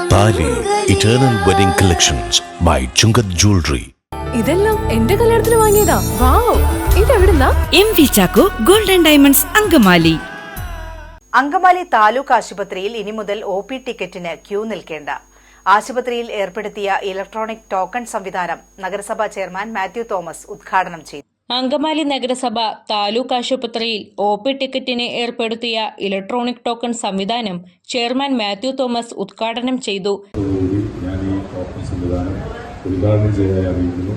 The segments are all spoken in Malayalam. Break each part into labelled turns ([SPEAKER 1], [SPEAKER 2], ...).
[SPEAKER 1] Eternal wedding collections by Chungath jewellery
[SPEAKER 2] ഇതെല്ലാം എന്റെ കല്യാണത്തിന് വാങ്ങിയതാ. Wow. ഇതെവിടുന്നാ?
[SPEAKER 3] M V Chacko golden diamonds Angamaly.
[SPEAKER 4] Angamaly taluk ആശുപത്രിയിൽ ഇനി മുതൽ ഒ പി ടിക്കറ്റിന് ക്യൂ നിൽക്കേണ്ട. ആശുപത്രിയിൽ ഏർപ്പെടുത്തിയ ഇലക്ട്രോണിക് ടോക്കൺ സംവിധാനം നഗരസഭാ ചെയർമാൻ മാത്യു തോമസ് ഉദ്ഘാടനം ചെയ്തു.
[SPEAKER 5] അങ്കമാലി നഗരസഭ താലൂക്ക് ആശുപത്രിയിൽ ഒ പി ടിക്കറ്റിന് ഏർപ്പെടുത്തിയ ഇലക്ട്രോണിക് ടോക്കൺ സംവിധാനം ചെയർമാൻ മാത്യു തോമസ് ഉദ്ഘാടനം ചെയ്തു.
[SPEAKER 6] കൂടി ഞാൻ ഈ ടോക്കൺ സംവിധാനം ഉദ്ഘാടനം ചെയ്തതായി അറിയിക്കുന്നു.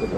[SPEAKER 6] ജയം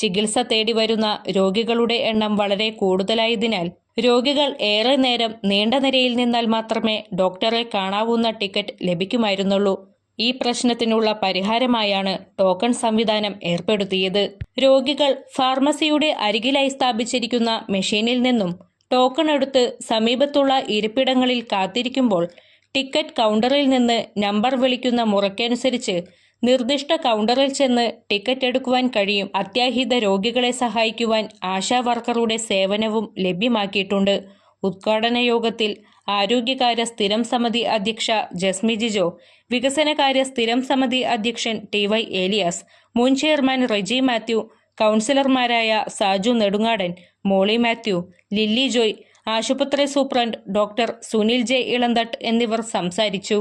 [SPEAKER 5] ചികിത്സ തേടി വരുന്ന രോഗികളുടെ എണ്ണം വളരെ കൂടുതലായതിനാൽ രോഗികൾ ഏറെ നേരം നീണ്ട നിരയിൽ നിന്നാൽ മാത്രമേ ഡോക്ടറെ കാണാവുന്ന ടിക്കറ്റ് ലഭിക്കുമായിരുന്നുള്ളൂ. ഈ പ്രശ്നത്തിനുള്ള പരിഹാരമായാണ് ടോക്കൺ സംവിധാനം ഏർപ്പെടുത്തിയത്. രോഗികൾ ഫാർമസിയുടെ അരികിലായി സ്ഥാപിച്ചിരിക്കുന്ന മെഷീനിൽ നിന്നും ടോക്കൺ എടുത്ത് സമീപത്തുള്ള ഇരിപ്പിടങ്ങളിൽ കാത്തിരിക്കുമ്പോൾ ടിക്കറ്റ് കൗണ്ടറിൽ നിന്ന് നമ്പർ വിളിക്കുന്ന മുറയ്ക്കനുസരിച്ച് നിർദ്ദിഷ്ട കൗണ്ടറിൽ ചെന്ന് ടിക്കറ്റ് എടുക്കുവാൻ കഴിയും. അത്യാഹിത രോഗികളെ സഹായിക്കുവാൻ ആശാ വർക്കറുടെ സേവനവും ലഭ്യമാക്കിയിട്ടുണ്ട്. ഉദ്ഘാടന യോഗത്തിൽ ആരോഗ്യകാര്യ സ്ഥിരം സമിതി അധ്യക്ഷ ജസ്മി ജിജോ വികസനകാര്യ സ്ഥിരം സമിതി അധ്യക്ഷൻ ടി വൈ ഏലിയാസ് മുൻ ചെയർമാൻ റെജി മാത്യു കൗൺസിലർമാരായ സാജു നെടുങ്ങാടൻ മോളി മാത്യു ലില്ലി ജോയ് ആശുപത്രി superintendent doctor Sunil J Elanthattu എന്നിവർ സംസാരിച്ചു.